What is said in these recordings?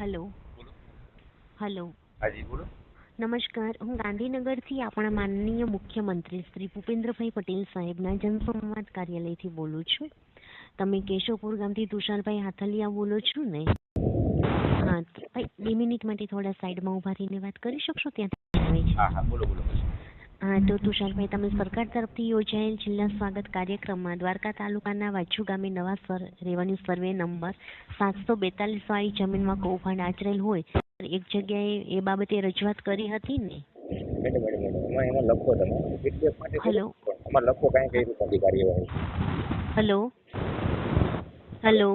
Hello. Hello. નમસ્કાર હું ગાંધીનગરથી આપણા માનનીય મુખ્યમંત્રી શ્રી ભૂપેન્દ્રભાઈ પટેલ સાહેબના જનસંવાદ કાર્યાલયથી બોલું છું. તમે કેશવપુર ગામથી તુષારભાઈ હાથલિયા બોલો છો ને? હા ભાઈ બે મિનિટ માટે થોડા સાઈડમાં ઊભા રહીને વાત કરી શકશો? હા બોલો બોલો. હા તો તુષારભાઈ તમે સરકાર તરફથી યોજાયેલ જિલ્લા સ્વાગત કાર્યક્રમમાં દ્વારકા તાલુકાના વાછુ ગામે નવા સર રેવન્યુ સર્વે નંબર સાતસો બેતાલીસ વાળી જમીનમાં કૌભાંડ આચરેલ હોય એક જગ્યાએ એ બાબતે રજૂઆત કરી હતી ને? હેલો. હેલો. હલો.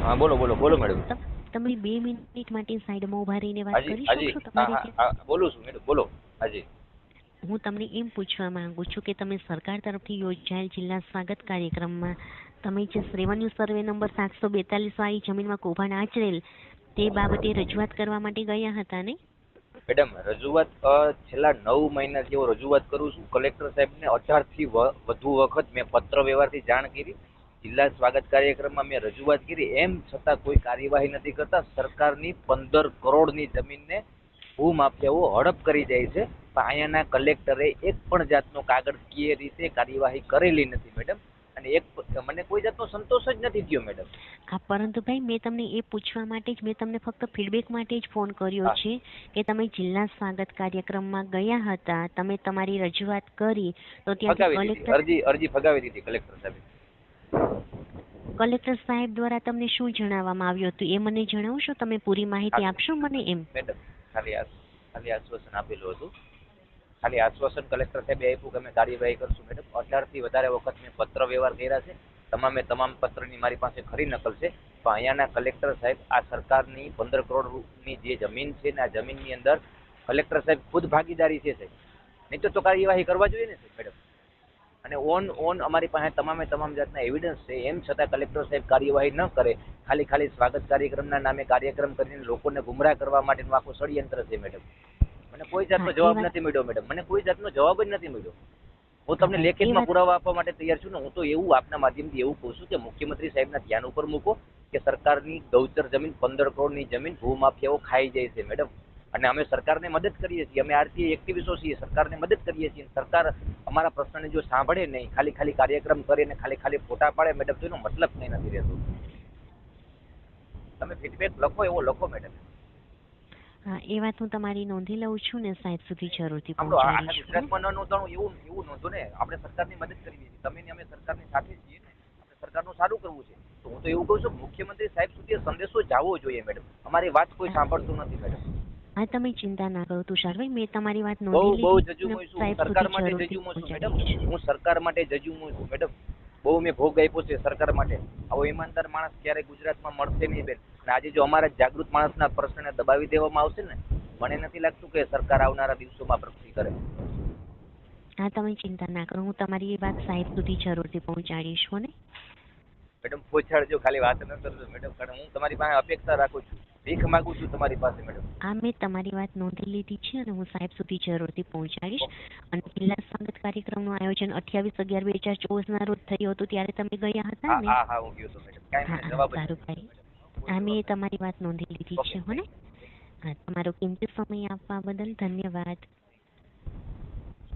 હા બોલો બોલો બોલો મેડમ. તમે બે મિનિટ માટે સાઈડમાં ઊભા રહીને વાત કરી શકો છો તમારી બોલું છું મેડમ બોલો. હાજી. હું તમને એમ પૂછવા માંગુ છું કે તમે સરકાર તરફથી યોજાયેલ જિલ્લા સ્વાગત કાર્યક્રમમાં તમે જે રેવન્યુ સર્વે નંબર સાતસો બેતાલીસ વાળી જમીનમાં કૌભાંડ આચરેલ તે બાબતે રજૂઆત કરવા માટે ગયા હતા ને? મેડમ, રજૂઆત છેલ્લા નવ મહિના જેવો રજૂઆત કરું છું. કલેક્ટર સાહેબને અઢારથી વધુ વખત મેં પત્ર વ્યવહારથી જાણ કરી. જિલ્લા સ્વાગત કાર્યક્રમમાં મેં રજૂઆત કરી. એમ છતાં કોઈ કાર્યવાહી નથી કરતા. સરકારની પંદર કરોડની જમીનને ભૂમાફિયાઓ હડપ કરી જાય છે. પણ અહીંયાના કલેક્ટરે એક પણ જાતનો કાગળકીય રીતે કાર્યવાહી કરેલી નથી મેડમ. અને એક મને કોઈ જાતનો સંતોષ જ નથી થયો મેડમ. હા પરંતુ ભાઈ મેં તમને એ પૂછવા માટે જ મેં તમને ફક્ત ફીડબેક માટે જ ફોન કર્યો છે કે તમે જિલ્લા સ્વાગત કાર્યક્રમમાં ગયા હતા. તમે તમારી રજૂઆત કરી તો ત્યાં કલેક્ટર અરજી અરજી ફગાવી દીધી કલેક્ટર સાહેબ. કલેક્ટર સાહેબ દ્વારા તમને શું જણાવવામાં આવ્યું હતું એ મને જણાવશો? તમે પૂરી માહિતી આપશો મને એમ? મેડમ ખાલી ખાલી આશ્વાસન આપેલું હતું. ખાલી આશ્વાસન કલેક્ટર સાહેબે આપ્યું કે અમે કાર્યવાહી કરશું મેડમ અઢારથી વધારે વખત મેં પત્ર વ્યવહાર કર્યા છે. તમામે તમામ પત્રની મારી પાસે ખરી નકલ છે. પણ અહીંયાના કલેક્ટર સાહેબ આ સરકારની પંદર કરોડ રૂપિયાની જે જમીન છે ને આ જમીનની અંદર કલેક્ટર સાહેબ ખુદ ભાગીદારી છે સાહેબ. નહીં તો કાર્યવાહી કરવા જોઈએ ને મેડમ અને ઓન ઓન અમારી પાસે તમામે તમામ જાતના એવિડન્સ છે. એમ છતાં કલેક્ટર સાહેબ કાર્યવાહી ન કરે. ખાલી ખાલી સ્વાગત કાર્યક્રમના નામે કાર્યક્રમ કરીને લોકોને ગુમરાહ કરવા માટેનું આખું ષડયંત્ર છે મેડમ મને કોઈ જાતનો જવાબ નથી મળ્યો મેડમ મને કોઈ જાતનો જવાબ જ નથી મળ્યો. હું તમને લેખિતમાં પુરાવા આપવા માટે તૈયાર છું ને હું તો એવું આપના માધ્યમથી એવું કહું છું કે મુખ્યમંત્રી સાહેબના ધ્યાન ઉપર મૂકો કે સરકારની ગૌચર જમીન પંદર કરોડની જમીન ભૂમાફિયાઓ ખાઈ જાય છે મેડમ અને અમે સરકારને મદદ કરીએ છીએ. અમે આરટીઆઈ એક્ટિવિસ્ટો છીએ સરકારને મદદ કરીએ છીએ. સરકાર અમારા પ્રશ્નને જો સાંભળે નહીં ખાલી ખાલી કાર્યક્રમ કરીને ખાલી ખાલી ફોટા પાડે મેડમ તો એનો મતલબ કંઈ નથી રહેતો. તમે ફીડબેક લખો એવો લખો મેડમ. હા એ વાત હું તમારી નોંધી લઉં છું ને સાહેબ સુધી જરૂરથી પહોંચાડીશ. ગુજરાતમાં ન નોંધાણું એવું એવું નોંધો ને આપણે સરકારની મદદ કરવી છે. તમે ને અમે સરકારની સાથે છીએ ને આપણે સરકારનું સારું કરવું છે. તો હું તો એવું કહું છું મુખ્યમંત્રી સાહેબ સુધી સંદેશો જવો જોઈએ મેડમ. અમારી વાત કોઈ સાંભળતું નથી મેડમ. હા તમે ચિંતા ના કરો તુષારભાઈ મેં તમારી વાત નોંધી બહુ જજુમો છું. સરકાર માટે જજુમો છું મેડમ. હું સરકાર માટે જજુમો છું મેડમ. બહુ મેં ભોગ આપ્યો છે સરકાર માટે. આવો ઈમાનદાર માણસ ક્યારે ગુજરાતમાં મળશે નહીં બેન? અને આજે જો અમારા જાગૃત માણસના પ્રશ્નને દબાવી દેવામાં આવશે ને મને નથી લાગતું કે સરકાર આવનારા દિવસોમાં પ્રગતિ કરે. હા તમે ચિંતા ના કરો. હું તમારી એ વાત સાહેબ સુધી જરૂરથી પહોંચાડીશ ને? મેડમ પહોંચાડજો ખાલી વાત ન કરજો મેડમ. કારણ હું તમારી પાસે અપેક્ષા રાખું છું. ભીખ માંગુ છું તમારી પાસે મેડમ આ મેં તમારી વાત નોંધી લીધી છે અને હું સાહેબ સુધી જરૂરથી પહોંચાડીશ. અને જિલ્લા સ્વાગત કાર્યક્રમનું આયોજન અઠ્યાવીસ અગિયાર બે હજાર ચોવીસ ના રોજ થયું હતું ત્યારે તમે ગયા હતા ને? હા હા હું ગયો તો મેડમ કાંઈ હા મને હા જવાબ સારું ભાઈ આ મેં તમારી વાત નોંધી લીધી છે. હો ને? હા તમારો કિંમતી સમય આપવા બદલ ધન્યવાદ.